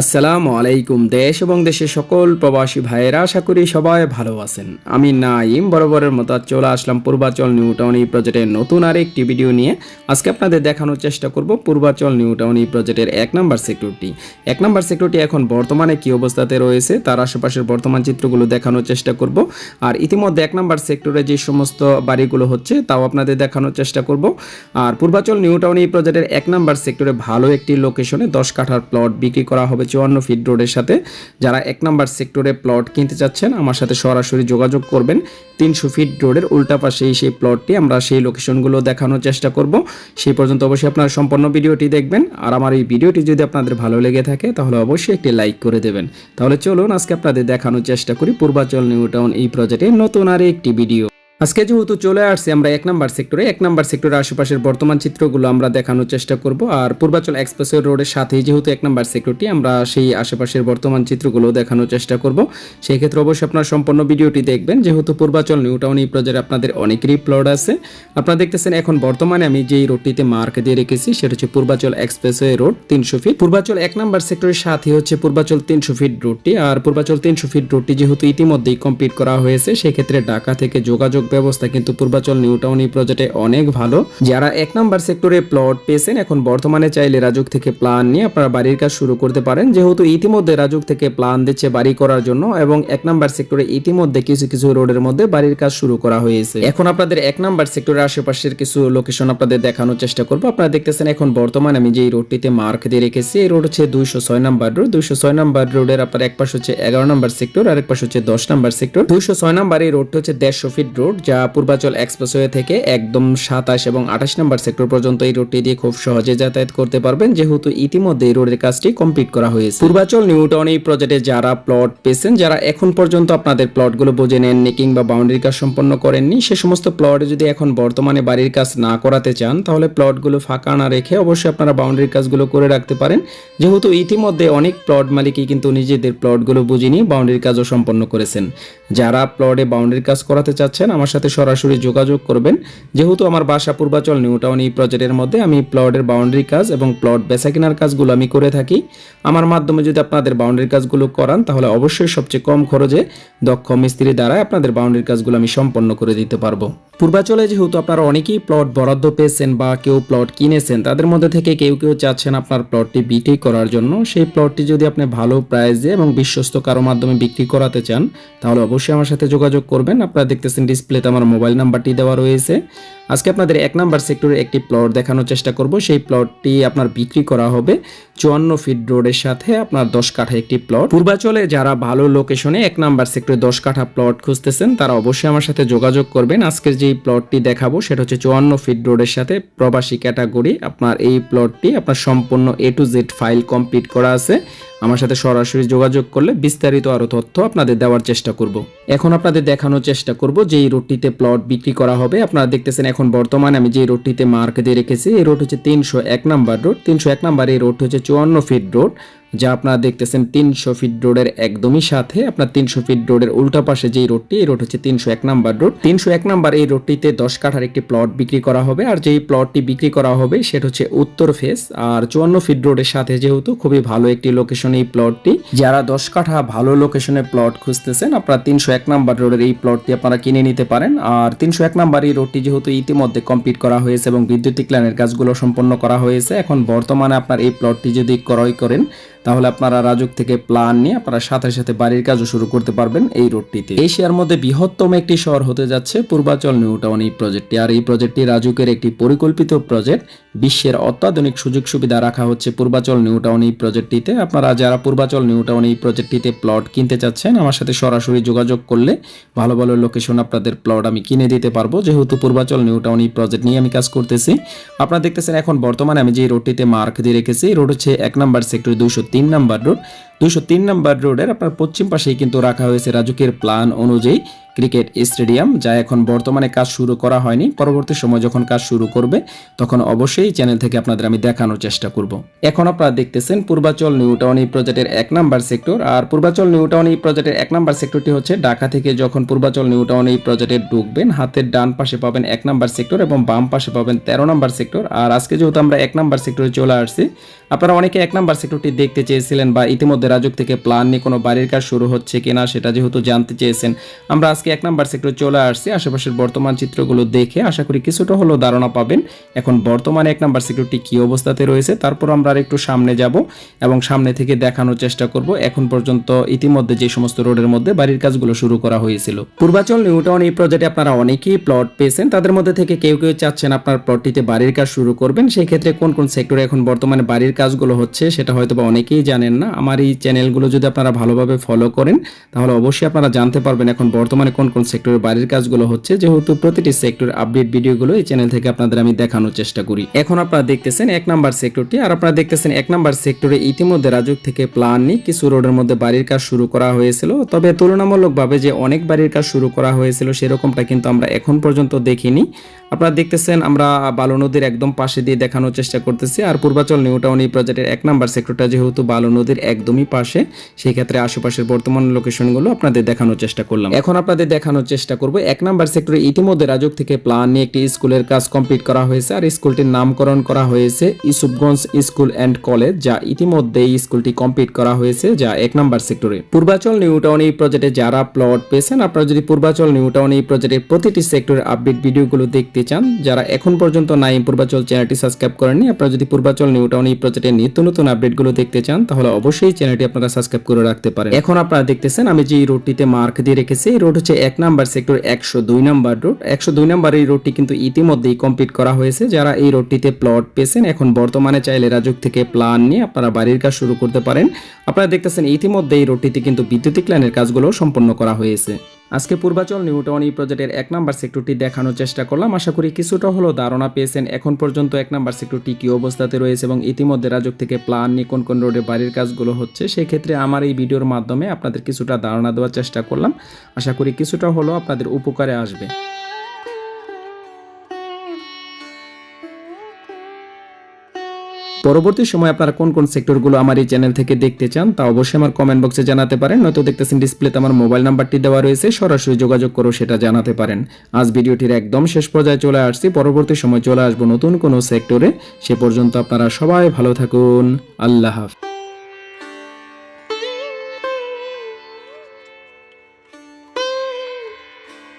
আসসালামু আলাইকুম দেশ এবং দেশের সকল প্রবাসী ভাইয়েরা, আশা করি সবাই ভালো আছেন। আমি নাইম বরাবরের মতো চলে আসলাম পূর্বাচল নিউ টাউন এই প্রজেক্টের নতুন আর একটি ভিডিও নিয়ে। আজকে আপনাদের দেখানোর চেষ্টা করব পূর্বাচল নিউ টাউন এই প্রজেক্টের এক নাম্বার সিকিউরিটি এক নাম্বার সিকিউরিটি এখন বর্তমানে কি অবস্থাতে রয়েছে, তার আশেপাশের বর্তমান চিত্রগুলো দেখানোর চেষ্টা করব। আর ইতিমধ্যে এক নাম্বার সেক্টরে যে সমস্ত বাড়িগুলো হচ্ছে, তাও আপনাদের দেখানোর চেষ্টা করব। আর পূর্বাচল নিউ টাউন এই প্রজেক্টের এক নাম্বার সেক্টরে ভালো একটি লোকেশনে দশ কাঠার প্লট বিক্রি করা হবে চুয়ান্ন ফিট রোডের সাথে যারা এক নাম্বার সেক্টরে প্লট কিনতে চাচ্ছেন, আমার সাথে সরাসরি যোগাযোগ করবেন। তিনশো ফিট রোডের উল্টা পাশেই সেই প্লটটি আমরা সেই লোকেশনগুলো দেখানোর চেষ্টা করব। সেই পর্যন্ত অবশ্যই আপনারা সম্পূর্ণ ভিডিওটি দেখবেন। আর আমার এই ভিডিওটি যদি আপনাদের ভালো লেগে থাকে, তাহলে অবশ্যই একটি লাইক করে দেবেন। তাহলে চলুন আজকে আপনাদের দেখানোর চেষ্টা করি পূর্বাচল নিউ টাউন এই প্রজেক্টের নতুন আর একটি ভিডিও আজকে যেহেতু চলে আসছে, আমরা এক নাম্বার সেক্টরে এক নাম্বার সেক্টরের আশেপাশের বর্তমান চিত্রগুলো আমরা দেখানোর চেষ্টা করব। আর পূর্বাচল এক্সপ্রেসওয়ে রোডের সাথেই যেহেতু এক নাম্বার সেক্টরটি আমরা সেই আশেপাশের বর্তমান চিত্রগুলো দেখানোর চেষ্টা করব। সেই ক্ষেত্রে অবশ্যই আপনার সম্পূর্ণ ভিডিওটি দেখবেন। যেহেতু পূর্বাচল নিউ টাউন এই প্রজেক্টে আপনাদের অনেকেরই প্লট আছে। আপনারা দেখতেছেন এখন বর্তমানে আমি যেই রোডটিতে মার্ক দিয়ে রেখেছি, সেটা হচ্ছে পূর্বাচল এক্সপ্রেসওয়ে রোড তিনশো ফিট পূর্বাচল এক নাম্বার সেক্টরের সাথে হচ্ছে পূর্বাচল তিনশো ফিট রোডটি আর পূর্বাচল তিনশো ফিট রোডটি যেহেতু ইতিমধ্যেই কমপ্লিট করা হয়েছে, সেক্ষেত্রে ঢাকা থেকে যোগাযোগ ব্যবস্থা, কিন্তু পূর্বাচল নিউ টাউন এই প্রজেক্টে অনেক ভালো। যারা এক নাম্বার সেক্টরে প্লট পেয়েছেন, এখন বর্তমানে চাইলে রাজুক থেকে প্ল্যান নিয়ে আপনারা বাড়ির কাজ শুরু করতে পারেন। যেহেতু ইতিমধ্যে রাজুক থেকে প্ল্যান দিচ্ছে বাড়ি করার জন্য, এবং এক নাম্বার সেক্টরে ইতিমধ্যে কিছু কিছু রোডের মধ্যে বাড়ির কাজ শুরু করা হয়েছে। এখন আপনাদের এক নাম্বার সেক্টরের আশেপাশের কিছু লোকেশন আপনাদের দেখানোর চেষ্টা করব। আপনারা দেখতেছেন, এখন বর্তমানে আমি যেই রোডটিতে মার্ক দিয়ে রেখেছি, এই রোড হচ্ছে দুইশো ছয় নাম্বার রোড দুইশো ছয় নাম্বার রোডের আপনার এক পাশ হচ্ছে এগারো নাম্বার সেক্টর আর এক পাশ হচ্ছে দশ নাম্বার সেক্টর দুইশো ছয় নাম্বার এই রোডটা হচ্ছে দেড়শো ফিট রোড যা পূর্বাচল এক্সপ্রেসওয়ে থেকে একদম সাতাশ এবং আঠাশ নাম্বার সেক্টর পর্যন্ত এই রোডটি দিয়ে খুব সহজে যাতায়াত করতে পারবেন, যেহেতু ইতিমধ্যে এই রোডের কাজটি কমপ্লিট করা হয়েছে। পূর্বাচল নিউ টাউন এই প্রজেক্টে যারা প্লট পেয়েছেন, যারা এখন পর্যন্ত আপনাদের প্লটগুলো বুঝে নেননি কিংবা বাউন্ডারি কাজ সম্পন্ন করেননি, সে সমস্ত প্লটে যদি এখন বর্তমানে বাড়ির কাজ না করাতে চান, তাহলে প্লটগুলো ফাঁকা না রেখে অবশ্যই আপনারা বাউন্ডারি কাজগুলো করে রাখতে পারেন। যেহেতু ইতিমধ্যে অনেক প্লট মালিকই কিন্তু নিজেদের প্লটগুলো বুঝে নিয়ে বাউন্ডারি কাজও সম্পন্ন করেছেন। যারা প্লটে বাউন্ডারি কাজ করাতে চাচ্ছেন, আমার সাথে সরাসরি যোগাযোগ করবেন। যেহেতু আমার বাসা পূর্বাচল নিউ টাউন, এই প্রজেক্টের মধ্যে আমি প্লটের বাউন্ডারি কাজ এবং প্লট বেচা কেনার কাজগুলো আমি করে থাকি। আমার মাধ্যমে যদি আপনাদের বাউন্ডারি কাজগুলো করান, তাহলে অবশ্যই সবচেয়ে কম খরচে দক্ষ মিস্ত্রি দ্বারা আপনাদের বাউন্ডারি কাজগুলো আমি সম্পন্ন করে দিতে পারব। পূর্বাচলে যেহেতু আপনারা অনেকেই প্লট বরাদ্দ পেয়েছেন বা কেউ প্লট কিনেছেন, তাদের মধ্যে থেকে কেউ কেউ চাচ্ছেন আপনার প্লটটি বিক্রি করার জন্য। সেই প্লটটি যদি আপনি ভালো প্রাইসে এবং বিশ্বস্ত কারও মাধ্যমে বিক্রি করাতে চান, তাহলে অবশ্যই আমার সাথে যোগাযোগ করবেন। আপনারা দেখতেছেন ডিসপ্লেতে আমার মোবাইল নাম্বারটি দেওয়া রয়েছে। আজকে আপনাদের এক নাম্বার সেক্টরে একটি প্লট দেখানোর চেষ্টা করব। সেই প্লটটি আপনার বিক্রি করা হবে চুয়ান্ন ফিট রোডের সাথে আপনার দশ কাঠা একটি প্লট পূর্বাচলে যারা ভালো লোকেশনে এক নাম্বার সেক্টরে দশ কাঠা প্লট খুঁজতেছেন, তারা অবশ্যই আমার সাথে যোগাযোগ করবেন। আজকের যেই প্লটটি দেখাবো, সেটা হচ্ছে চুয়ান্ন ফিট রোডের সাথে প্রবাসী ক্যাটাগরি আপনার এই প্লটটি আপনার সম্পূর্ণ A to Z file complete করা আছে। আমার সাথে সরাসরি যোগাযোগ করলে বিস্তারিত আরও তথ্য আপনাদের দেওয়ার চেষ্টা করব। এখন আপনাদের দেখানোর চেষ্টা করব যে এই রোডটিতে প্লট বিক্রি করা হবে। আপনারা দেখতেছেন এখন বর্তমানে আমি যে রোডটিতে মার্ক দিয়ে রেখেছি, এই রোড হচ্ছে তিনশো এক নাম্বার রোড তিনশো এক নাম্বার এই রোড হচ্ছে চুয়ান্ন ফিট রোড যা আপনারা দেখতেছেন তিনশো ফিট রোডের একদমই সাথে। আপনার তিনশো ফিট রোডের উল্টা পাশে যেই রোডটি এই রোড হচ্ছে তিনশো এক নাম্বার রোড তিনশো এক নাম্বার এই রোডটিতে দশ কাঠার একটি প্লট বিক্রি করা হবে, আর যেই প্লটটি বিক্রি করা হবে সেটা হচ্ছে উত্তর ফেস আর চুয়ান্ন ফিট রোডের সাথে যেহেতু খুবই ভালো একটি লোকেশন এই প্লটটি যারা দশ কাঠা ভালো লোকেশনে প্লট খুঁজতেছেন, আপনারা তিনশো এক নাম্বার রোডের এই প্লটটি আপনারা কিনে নিতে পারেন। আর তিনশো এক নাম্বার এই রোডটি যেহেতু ইতিমধ্যে কমপ্লিট করা হয়েছে এবং বিদ্যুতিক লাইনের কাজগুলো সম্পন্ন করা হয়েছে, এখন বর্তমানে আপনার এই প্লটটি যদি ক্রয় করেন তাহলে আপনারা রাজুক থেকে প্ল্যান নিয়ে আপনারা সাথে সাথে বাড়ির কাজও শুরু করতে পারবেন এই রোডটিতে এশিয়ার মধ্যে বৃহত্তম একটি শহর হতে যাচ্ছে পূর্বাচল নিউ টাউন এই প্রজেক্টটি আর এই প্রজেক্টটি রাজুকের একটি পরিকল্পিত প্রজেক্ট বিশ্বের অত্যাধুনিক সুযোগ সুবিধা রাখা হচ্ছে পূর্বাচল নিউ টাউন এই প্রজেক্টটিতে আপনারা যারা পূর্বাচল নিউ টাউন এই প্রজেক্টটিতে প্লট কিনতে চাচ্ছেন, আমার সাথে সরাসরি যোগাযোগ করলে ভালো ভালো লোকেশন আপনাদের প্লট আমি কিনে দিতে পারব। যেহেতু পূর্বাচল নিউ টাউন এই প্রজেক্ট নিয়ে আমি কাজ করতেছি, আপনারা দেখতেছেন এখন বর্তমানে আমি যে রোডটিতে মার্ক দিয়ে রেখেছি রোড হচ্ছে এক নাম্বার সেক্টর দুশো তিন নাম্বার রোড দুশো তিন নম্বর রোডের আপনার পশ্চিম পাশেই কিন্তু রাখা হয়েছে রাজুকের প্ল্যান অনুযায়ী ক্রিকেট স্টেডিয়াম, যা এখন বর্তমানে কাজ শুরু করা হয়নি। পরবর্তী সময় যখন কাজ শুরু করবে, তখন অবশ্যই চ্যানেল থেকে আপনাদের আমি দেখানোর চেষ্টা করব। এখন আপনারা দেখতেছেন পূর্বাচল নিউ টাউন এই প্রজেক্টের এক নাম্বার সেক্টর। আর পূর্বাচল নিউ টাউন এই প্রজেক্টের এক নাম্বার সেক্টরটি হচ্ছে ঢাকা থেকে যখন পূর্বাচল নিউ টাউন এই প্রজেক্টে ঢুকবেন, হাতের ডান পাশে পাবেন এক নাম্বার সেক্টর এবং বাম পাশে পাবেন তেরো নাম্বার সেক্টর। আর আজকে যেহেতু আমরা এক নাম্বার সেক্টরে চলে আসছি, আপনারা অনেকে এক নাম্বার সেক্টরটি দেখতে চেয়েছিলেন বা ইতিমধ্যে রাজুক থেকে প্ল্যান নিয়ে কোনো বাড়ির কাজ শুরু হচ্ছে কিনা সেটা যেহেতু জানতে চেয়েছেন। আমরা আজকে এক নাম্বার সেক্টরে চলে আসছি। আশেপাশের বর্তমান চিত্রগুলো দেখে আশা করি কিছুটা হলেও ধারণা পাবেন। এখন বর্তমানে এক নাম্বার সেক্টরটি কী অবস্থাতে রয়েছে, তারপর আমরা আর একটু সামনে যাব এবং সামনে থেকে দেখানোর চেষ্টা করব। এখন পর্যন্ত ইতিমধ্যে যে সমস্ত রোডের মধ্যে বাড়ির কাজগুলো শুরু করা হয়েছিল। পূর্বাচল নিউ টাউন এই প্রজেক্টে আপনারা অনেকেই প্লট পেয়েছেন। তাদের মধ্যে থেকে কেউ কেউ চাচ্ছেন আপনার প্লটটিতে বাড়ির কাজ শুরু করবেন। সেই ক্ষেত্রে কোন কোন সেক্টরে এখন বর্তমানে বাড়ির কাজগুলো হচ্ছে সেটা হয়তো বা অনেকেই জানেন না। আমার এই চ্যানেলগুলো যদি আপনারা ভালোভাবে ফলো করেন, তাহলে অবশ্যই আপনারা জানতে পারবেন এখন বর্তমানে কোন কোন সেক্টরে বাড়ির কাজগুলো হচ্ছে। যেহেতু প্রতিটি সেক্টর আপডেট ভিডিওগুলো এই চ্যানেল থেকে আপনাদের আমি দেখানোর চেষ্টা করি। এখন আপনারা দেখতেছেন এক নাম্বার সেক্টরটি আর আপনারা দেখতেছেন এক নাম্বার সেক্টরে ইতিমধ্যে রাজুক থেকে প্ল্যান নিয়ে কিছু রোডের মধ্যে বাড়ির কাজ শুরু করা হয়েছিল। তবে তুলনামূলকভাবে যে অনেক বাড়ির কাজ শুরু করা হয়েছিল, সেরকমটা কিন্তু আমরা এখন পর্যন্ত দেখিনি। আপনারা দেখতেছেন আমরা বালু নদীর একদম পাশে দিয়ে দেখানোর চেষ্টা করতেছি, আর পূর্বাচল নিউ টাউন এই প্রজেক্টের এক নাম্বার সেক্টরটা যেহেতু বালু নদীর একদমই পাশে, সেই ক্ষেত্রে আশেপাশের বর্তমান লোকেশনগুলো আপনাদের দেখানোর চেষ্টা করলাম। এখন আপনাদের দেখানোর চেষ্টা করব, এক নাম্বার সেক্টরে ইতিমধ্যে রাজুক থেকে প্ল্যান নিয়ে একটি স্কুলের কাজ কমপ্লিট করা হয়েছে, আর স্কুলটির নামকরণ করা হয়েছে ইসুফগঞ্জ স্কুল অ্যান্ড কলেজ যা ইতিমধ্যে এই স্কুলটি কমপ্লিট করা হয়েছে, যা এক নাম্বার সেক্টরে পূর্বাচল নিউ টাউন এই প্রজেক্টে যারা প্লট পেয়েছেন, আপনারা যদি পূর্বাচল নিউ টাউন এই প্রজেক্টের প্রতিটি সেক্টরের আপডেট ভিডিওগুলো দেখতে চান, যারা এখন পর্যন্ত নাই পূর্বাচল চ্যানেলটি সাবস্ক্রাইব করেননি, আপনারা যদি পূর্বাচল নিউ টাউন এই প্রজেক্টের নিত্য নতুন আপডেটগুলো দেখতে চান, তাহলে অবশ্যই চ্যানেলটি আপনারা সাবস্ক্রাইব করে রাখতে পারেন। এখন আপনারা দেখতেছেন, আমি যে রোডটিতে মার্ক দিয়ে রেখেছি, এই রোড হচ্ছে এক নাম্বার সেক্টর একশো দুই নাম্বার রোড একশো দুই নাম্বার এই রোডটি কিন্তু ইতিমধ্যেই কমপ্লিট করা হয়েছে। যারা এই রোডটিতে প্লট পেয়েছেন, এখন বর্তমানে চাইলে রাজুক থেকে প্ল্যান নিয়ে আপনারা বাড়ির কাজ শুরু করতে পারেন। আপনারা দেখতেছেন ইতিমধ্যে এই রোডটিতে কিন্তু বিদ্যুতিক লাইনের কাজগুলো সম্পন্ন করা হয়েছে। আজকে পূর্বাচল নিউ টাউন এই প্রজেক্টের এক নাম্বার সেক্টরটি দেখানোর চেষ্টা করলাম। আশা করি কিছুটা হলো ধারণা পেয়েছেন। এখন পর্যন্ত এক নাম্বার সেক্টরটি কী অবস্থাতে রয়েছে এবং ইতিমধ্যে রাজক থেকে প্লান নিয়ে কোন কোন রোডে বাড়ির কাজগুলো হচ্ছে, সেক্ষেত্রে আমার এই ভিডিওর মাধ্যমে আপনাদের কিছুটা ধারণা দেওয়ার চেষ্টা করলাম। আশা করি কিছুটা হলো আপনাদের উপকারে আসবে। পরবর্তী সময় আপনারা কোন কোন সেক্টরগুলো আমার এই চ্যানেল থেকে দেখতে চান, তা অবশ্যই আমার কমেন্ট বক্সে জানাতে পারেন। নয়তো দেখতেছেন ডিসপ্লেতে আমার মোবাইল নাম্বারটি দেওয়া রয়েছে, সরাসরি যোগাযোগ করো সেটা জানাতে পারেন। আজ ভিডিওটির একদম শেষ পর্যায়ে চলে আসছি। পরবর্তী সময় চলে আসব নতুন কোনো সেক্টরে। সে পর্যন্ত আপনারা সবাই ভালো থাকুন। আল্লাহ হাফিজ।